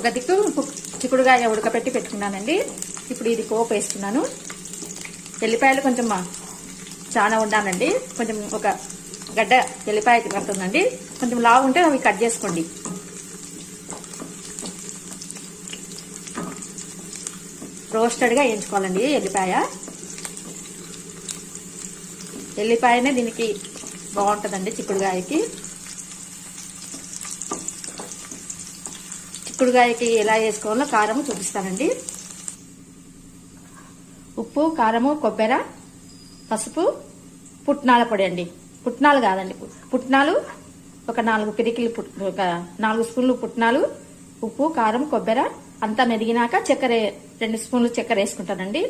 ఒక దిక్కు చిక్కుడుగాయ ఉడకపెట్టి పెట్టుకున్నానండి. ఇప్పుడు ఇది పోపు వేసుకున్నాను ఎల్లిపాయలు కొంచెం చాలా ఉండాలండి. కొంచెం ఒక గడ్డ ఎల్లిపాయ పడుతుందండి. కొంచెం లావు ఉంటే అవి కట్ చేసుకోండి. రోస్టెడ్గా వేయించుకోవాలండి ఎల్లిపాయ. ఎల్లిపాయనే దీనికి బాగుంటుందండి చిక్కుడుగాయకి. చిక్కుడుగాయకి ఎలా వేసుకోవాలో కారం చూపిస్తానండి. ఉప్పు కారము కొబ్బెర పసుపు పుట్నాల పొడి అండి. పుట్నాలు కాదండి. పుట్నాలు ఒక నాలుగు పిరికిలు ఒక నాలుగు స్పూన్లు పుట్నాలు ఉప్పు కారం కొబ్బెర అంతా మెదిగినాక చక్కెర రెండు స్పూన్లు చక్కెర వేసుకుంటానండి.